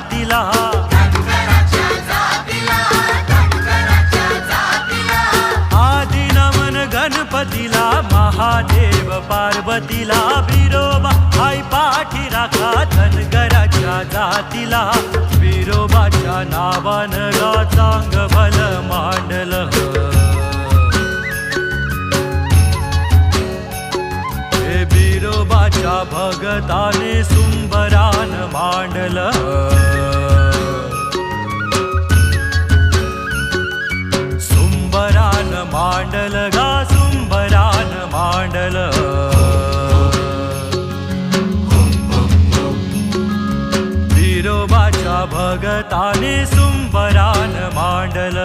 जातीला. आदि नमन गणपतीला महादेव पार्वतीला विरोबा आई पाठी राखा धनगराच्या जातीला. विरोबाच्या नावानं चांग भल मांडलं. भगताने सुंबरान मांडलं. बिरोबाच्या भगताने सुंबरान मांडल.